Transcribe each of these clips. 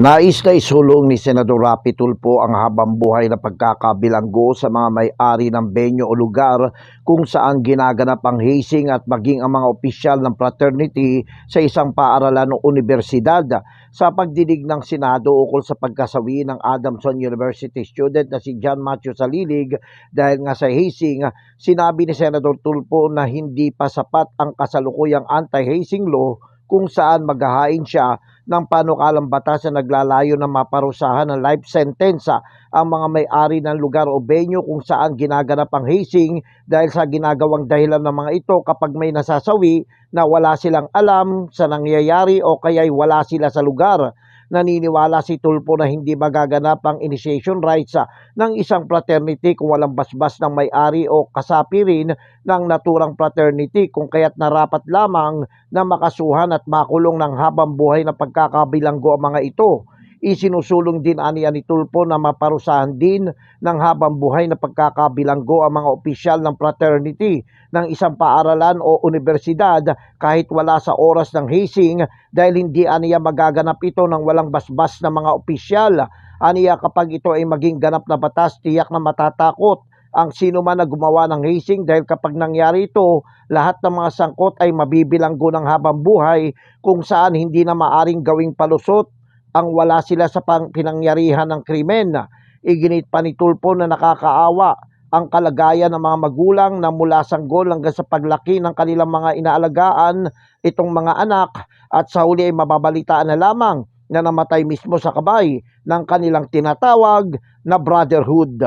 Nais na isulong ni Senador Rapi Tulfo ang habang buhay na pagkakabilanggo sa mga may-ari ng benyo o lugar kung saan ginaganap ang hazing at maging ang mga opisyal ng fraternity sa isang paaralan o universidad. Sa pagdinig ng Senado ukol sa pagkasawi ng Adamson University student na si John Matthew Salilig dahil nga sa hazing, sinabi ni Senador Tulfo na hindi pa sapat ang kasalukuyang anti-hazing law kung saan maghahain siya ng panukalang batas na naglalayo na maparusahan ng life sentence ang mga may-ari ng lugar o venue kung saan ginaganap ang hazing dahil sa ginagawang dahilan ng mga ito kapag may nasasawi na wala silang alam sa nangyayari o kaya'y wala sila sa lugar. Naniniwala si Tulfo na hindi magaganap ang initiation rights ah, ng isang fraternity kung walang basbas ng may-ari o kasapi rin ng naturang fraternity kung kaya't narapat lamang na makasuhan at makulong ng habang buhay na pagkakabilanggo ang mga ito. Isinusulong din aniya ni Tulfo na maparusahan din ng habang buhay na pagkakabilanggo ang mga opisyal ng fraternity ng isang paaralan o universidad kahit wala sa oras ng hazing dahil hindi aniya magaganap ito ng walang basbas na mga opisyal. Aniya kapag ito ay maging ganap na batas, tiyak na matatakot ang sino man na gumawa ng hazing dahil kapag nangyari ito, lahat ng mga sangkot ay mabibilanggo ng habang buhay kung saan hindi na maaring gawing palusot ang wala sila sa pinangyarihan ng krimen. Iginit pa ni Tulfo na nakakaawa ang kalagayan ng mga magulang na mula sanggol hanggang sa paglaki ng kanilang mga inaalagaan itong mga anak at sa huli ay mababalitaan na lamang na namatay mismo sa kabay ng kanilang tinatawag na brotherhood.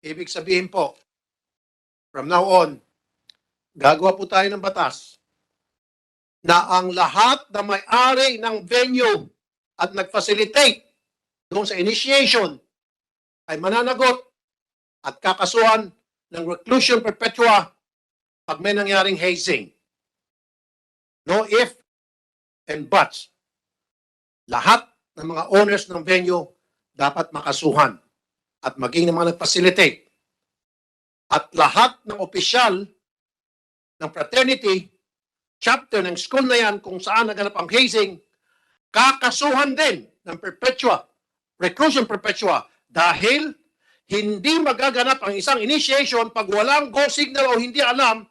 Ibig sabihin po, from now on, gagawa po tayo ng batas na ang lahat na may-ari ng venue at nag-facilitate doon sa initiation ay mananagot at kakasuhan ng reclusion perpetua pag may nangyaring hazing. No if and buts. Lahat ng mga owners ng venue dapat makasuhan at maging ng mga nag-facilitate. At lahat ng opisyal ng fraternity, chapter ng school na yan kung saan naganap ang hazing, kakasuhan din ng perpetua, reclusion perpetua, dahil hindi magaganap ang isang initiation pag walang go signal o hindi alam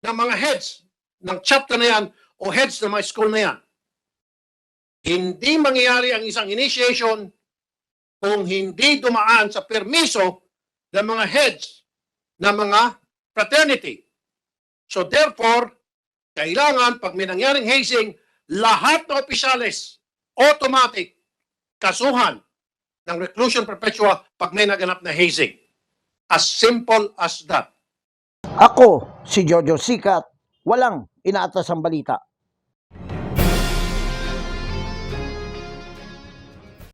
ng mga heads ng chapter na yan o heads ng mga school na yan. Hindi mangyayari ang isang initiation kung hindi dumaan sa permiso ng mga heads ng mga fraternity. So therefore, kailangan pag may nangyaring hazing, lahat ng opisyales automatic kasuhan ng reclusion perpetua pag may naganap na hazing. As simple as that. Ako, si Jojo Sikat, walang inaatas ang balita.